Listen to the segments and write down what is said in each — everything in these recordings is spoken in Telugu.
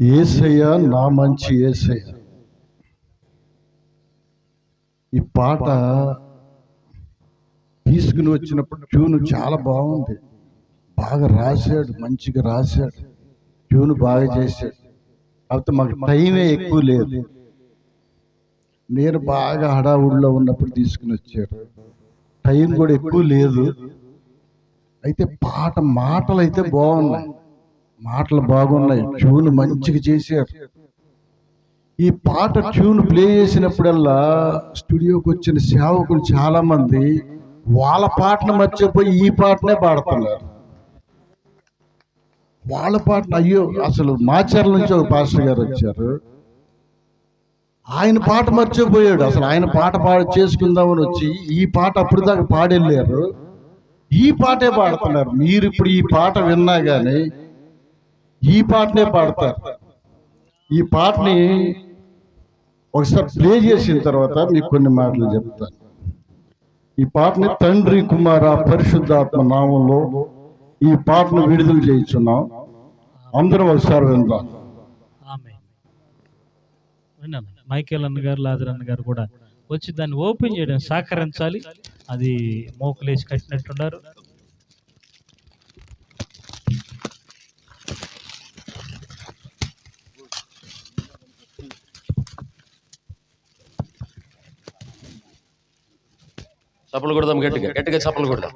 ఏసయ్య నా మంచి ఏసయ్య. ఈ పాట తీసుకుని వచ్చినప్పుడు ట్యూన్ చాలా బాగుంది. బాగా రాశాడు మంచిగా రాశాడు. ట్యూన్ బాగా చేశాడు. కాకపోతే మాకు టైమే ఎక్కువ లేదు. నేను బాగా హడావుడిలో ఉన్నప్పుడు తీసుకుని వచ్చాడు టైం కూడా ఎక్కువ లేదు. అయితే పాట మాటలు అయితే బాగున్నాయి. మాటలు బాగున్నాయి. ట్యూన్ మంచిగా చేశారు. ఈ పాట ట్యూన్ ప్లే చేసినప్పుడల్లా స్టూడియోకి వచ్చిన సేవకులు చాలా మంది వాళ్ళ పాటను మర్చిపోయి ఈ పాటనే పాడుతున్నారు. వాళ్ళ పాటను అయ్యో అసలు మాచర్ల నుంచి ఒక పాస్టర్ గారు వచ్చారు. ఆయన పాట మర్చిపోయాడు. అసలు ఆయన పాట పాడు చేసుకుందామని వచ్చి ఈ పాట అప్పుడు దాకా పాడెళ్ళారు ఈ పాటే పాడుతున్నారు. మీరు ఇప్పుడు ఈ పాట విన్నా కానీ ఈ పాటనే పాడతారు. ఈ పాటని ఒకసారి ప్లే చేసిన తర్వాత మీకు కొన్ని మాటలు చెప్తాను. ఈ పాటని తండ్రి కుమార పరిశుద్ధాత్మ నామంలో ఈ పాటను విడుదల చేయించున్నాం. అందరం ఒకసారి విందాం. మైకేల్ అన్న గారు లాజర్ అన్న గారు కూడా వచ్చి దాన్ని ఓపెన్ చేయడం సహకరించాలి. అది మోకులేసి కట్టినట్టున్నారు. చప్పలు కొడదాం గట్టిగా గట్టిగా చప్పలు కొడదాం.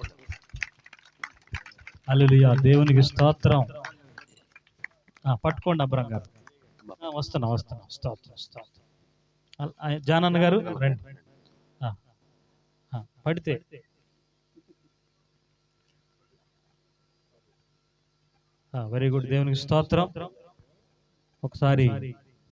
అల్లులియా దేవునికి స్తోత్రం. పట్టుకోండి అబ్రం గారు. ఆ, వస్తున్నా వస్తున్నా. స్తోత్రం స్తోత్రం అల్- ఆ, జానన్న గారు? రండి. పడితే. వెరీ గుడ్ దేవునికి స్తోత్రం. ఒకసారి.